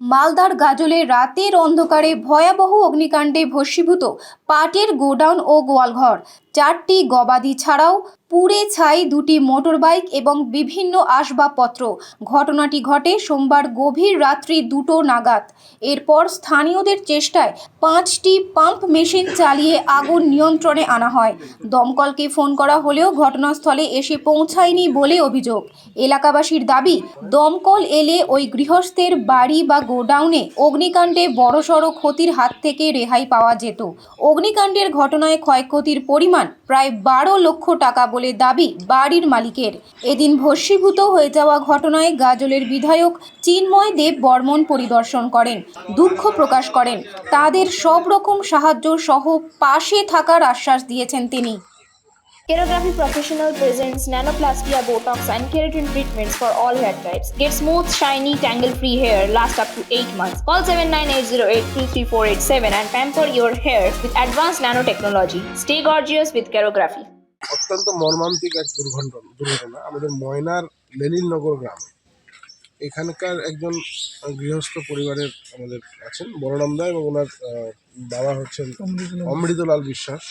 মালদার গাজলে রাতের অন্ধকারে ভয়াবহ অগ্নিকাণ্ডে ভস্মীভূত পাটের গোডাউন ও গোয়ালঘর। চারটি গবাদি ছাড়াও পুড়ে ছাই দুটি মোটরবাইক এবং বিভিন্ন আসবাবপত্র। ঘটনাটি ঘটে সোমবার গভীর রাত্রি দুটো নাগাদ। এরপর স্থানীয়দের চেষ্টায় পাঁচটি পাম্প মেশিন চালিয়ে আগুন নিয়ন্ত্রণে আনা হয়। দমকলকে ফোন করা হলেও ঘটনাস্থলে এসে পৌঁছায়নি বলে অভিযোগ। এলাকাবাসীর দাবি, দমকল এলে ওই গৃহস্থের বাড়ি বা গোডাউনে অগ্নিকাণ্ডে বড়সড় ক্ষতির হাত থেকে রেহাই পাওয়া যেত। অগ্নিকাণ্ডের ঘটনায় ক্ষয়ক্ষতির পরিমাণ প্রায় বারো লক্ষ টাকা দাবি বাড়ির মালিকের এদিন ভস্মীভূত হয়ে যাওয়া ঘটনায় গাজলের বিধায়ক চিন্ময় দেব বর্মন পরিদর্শন করেন দুঃখ প্রকাশ করেন তাদের সব রকম সাহায্য সহ পাশে থাকার আশ্বাস দিয়েছেন তিনি Kerography Professional presents Nanoplastia Botox and Keratin treatments for all hair types. Get smooth, shiny, tangle-free hair last up to 8 months. Call 7980833487 and pamper your hair with advanced nanotechnology. Stay gorgeous with Kerography. অত্যন্ত মর্মান্তিক এক দুর্ঘটনা দুর্ঘটনা। আমাদের ময়নার লেলিননগর গ্রামে। এখানকার একজন গৃহস্থ পরিবারের আমাদের আছেন বড়রামদা এবং ওনার বাবা হচ্ছেন অমৃতলাল বিশ্বাস।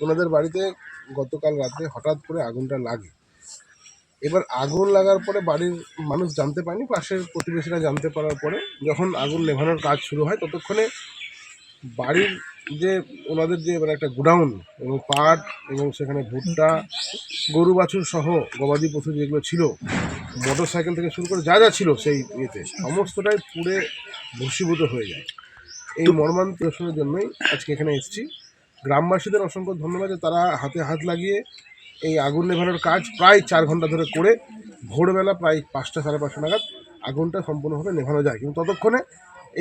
ওনাদের বাড়িতে গতকাল রাতে হঠাৎ করে আগুনটা লাগে। এবার আগুন লাগার পরে বাড়ির মানুষ জানতে পারেনি পাশের প্রতিবেশীরা জানতে পারার পরে যখন আগুন নেভানোর কাজ শুরু হয় ততক্ষণে বাড়ির যে ওনাদের যে মানে একটা গোডাউন এবং পাট এবং সেখানে ভুট্টা, গরু বাছুর সহ গবাদি পশু যেগুলো ছিল মোটর সাইকেল থেকে শুরু করে যা যা ছিল সেই ইয়েতে, সমস্তটাই পুড়ে ভস্মীভূত হয়ে যায়। এই মর্মান্তিক প্রশ্নের জন্যই আজকে এখানে এসেছি। গ্রামবাসীদের অসংখ্য ধন্যবাদ যে তারা হাতে হাত লাগিয়ে এই আগুন নেভানোর কাজ প্রায় চার ঘণ্টা ধরে করে, ভোরবেলা প্রায় পাঁচটা সাড়ে পাঁচটা নাগাদ আগুনটা সম্পূর্ণভাবে নেভানো যায়। কিন্তু ততক্ষণে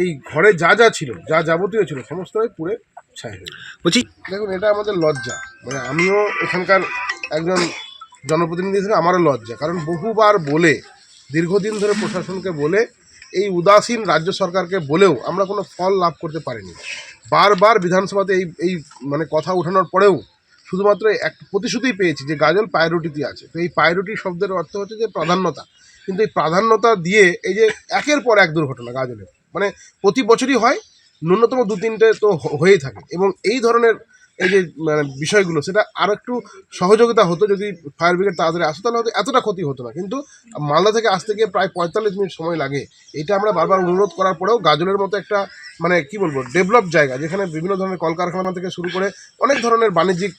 এই ঘরে যা যা ছিল, যা যাবতীয় ছিল, সমস্তটাই পুড়ে ছাই হয়ে বলছি দেখুন এটা আমাদের লজ্জা। মানে আমিও এখানকার একজন জনপ্রতিনিধি হিসেবে আমারও লজ্জা। কারণ বহুবার বলে দীর্ঘদিন ধরে প্রশাসনকে বলে এই উদাসীন রাজ্য সরকারকে বলেও আমরা কোনো ফল লাভ করতে পারিনি। বারবার বিধানসভাতে এই এই মানে কথা ওঠানোর পরেও শুধুমাত্র এক প্রতিশ্রুতিই পেয়েছি যে গাজল প্রায়োরিটিতে আছে। তো এই প্রায়োরিটি শব্দের অর্থ হচ্ছে যে প্রাধান্যতা। কিন্তু এই প্রাধান্যতা দিয়ে এই যে একের পর এক দুর্ঘটনা গাজলের। মানে প্রতি বছরই হয় ন্যূনতম দু তিনটে তো হয়েই থাকে। এবং এই ধরনের এই যে মানে বিষয়গুলো, সেটা আরও একটু সহযোগিতা হতো যদি ফায়ার ব্রিগেড তাড়াতাড়ি আসতো, তাহলে হয়তো এতটা ক্ষতি হতো না। কিন্তু মালদা থেকে আসতে গিয়ে প্রায় পঁয়তাল্লিশ মিনিট সময় লাগে। এটা আমরা বারবার অনুরোধ করার পরেও গাজলের মতো একটা মানে কি বলব ডেভেলপ জায়গা, যেখানে বিভিন্ন ধরনের কলকারখানা থেকে শুরু করে অনেক ধরনের বাণিজ্যিক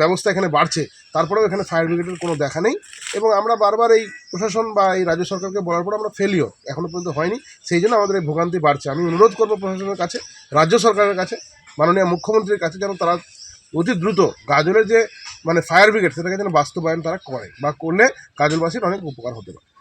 ব্যবস্থা এখানে বাড়ছে। তারপরেও এখানে ফায়ার ব্রিগেডের কোনো দেখা নেই এবং আমরা বারবার এই প্রশাসন বা এই রাজ্য সরকারকে বলার পর আমরা ফেলিও এখনও পর্যন্ত হয়নি। সেই জন্য আমাদের এই ভোগান্তি বাড়ছে। আমি অনুরোধ করব প্রশাসনের কাছে, রাজ্য সরকারের কাছে, মাননীয় মুখ্যমন্ত্রীর কাছে যেন তারা অতি দ্রুত গাজলের যে মানে ফায়ার ব্রিগেড সেটাকে যেন বাস্তবায়ন তারা করে বা করলে গাজলবাসীর অনেক উপকার হতে পারে।